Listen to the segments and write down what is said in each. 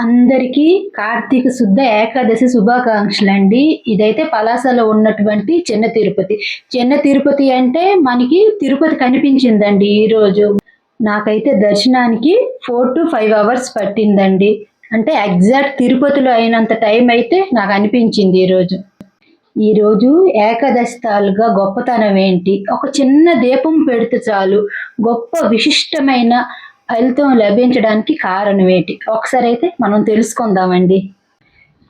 అందరికీ కార్తీక శుద్ధ ఏకాదశి శుభాకాంక్షలు అండి. ఇదైతే పలాసలో ఉన్నటువంటి చిన్న తిరుపతి. చిన్న తిరుపతి అంటే మనకి తిరుపతి కనిపించిందండి ఈరోజు. నాకైతే దర్శనానికి ఫోర్ టు ఫైవ్ అవర్స్ పట్టిందండి. అంటే ఎగ్జాక్ట్ తిరుపతిలో అయినంత టైం అయితే నాకు అనిపించింది ఈరోజు. ఈరోజు ఏకాదశి తాలుగా గొప్పతనం ఏంటి? ఒక చిన్న దీపం పెడితే చాలు. గొప్ప విశిష్టమైన ఫలితం లభించడానికి కారణం ఏంటి? ఒకసారి అయితే మనం తెలుసుకుందామండి.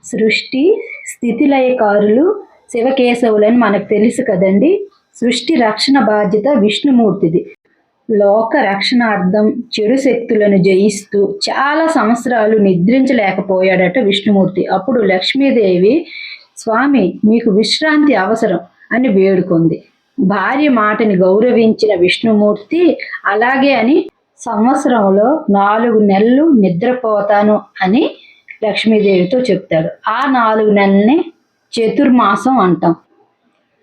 సృష్టి స్థితిలయకారులు శివకేశవులని మనకు తెలుసు కదండి. సృష్టి రక్షణ బాధ్యత విష్ణుమూర్తిది. లోక రక్షణార్థం చెడు శక్తులను జయిస్తూ చాలా సంవత్సరాలు నిద్రించలేకపోయాడట విష్ణుమూర్తి. అప్పుడు లక్ష్మీదేవి స్వామి మీకు విశ్రాంతి అవసరం అని వేడుకుంది. భార్య మాటని గౌరవించిన విష్ణుమూర్తి అలాగే అని సంవత్సరంలో నాలుగు నెలలు నిద్రపోతాను అని లక్ష్మీదేవితో చెప్తాడు. ఆ నాలుగు నెలల్ని చతుర్మాసం అంటాం.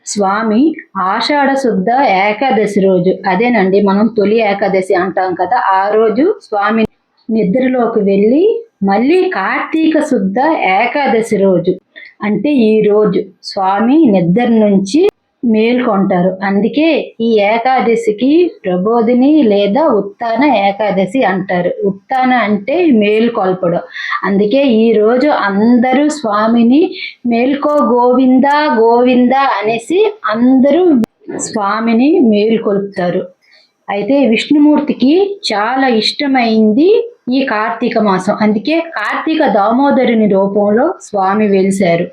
స్వామి ఆషాఢ శుద్ధ ఏకాదశి రోజు. అదేనండి మనం తొలి ఏకాదశి అంటాం కదా ఆ రోజు స్వామి నిద్రలోకి వెళ్ళి మళ్ళీ కార్తీక శుద్ధ ఏకాదశి రోజు. అంటే ఈ రోజు స్వామి నిద్ర నుంచి మేల్కొంటారు. అందుకే ఈ ఏకాదశికి ప్రబోధిని లేదా ఉత్తాన ఏకాదశి అంటారు. ఉత్తాన అంటే మేల్కొల్పడం. అందుకే ఈరోజు అందరూ స్వామిని మేల్కో గోవింద గోవింద అనేసి అందరూ స్వామిని మేల్కొల్పుతారు. అయితే విష్ణుమూర్తికి చాలా ఇష్టమైంది ఈ కార్తీక మాసం. అందుకే కార్తీక దామోదరుని రూపంలో స్వామి వెలిశారు.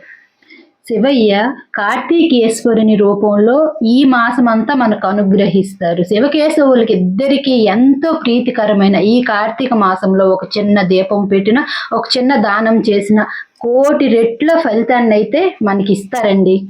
శివయ్య కార్తీకేశ్వరుని రూపంలో ఈ మాసమంతా మనకు అనుగ్రహిస్తారు. శివకేశవులకి ఇద్దరికీ ఎంతో ప్రీతికరమైన ఈ కార్తీక మాసంలో ఒక చిన్న దీపం పెట్టిన ఒక చిన్న దానం చేసిన కోటి రెట్ల ఫలితాన్ని అయితే మనకి ఇస్తారండి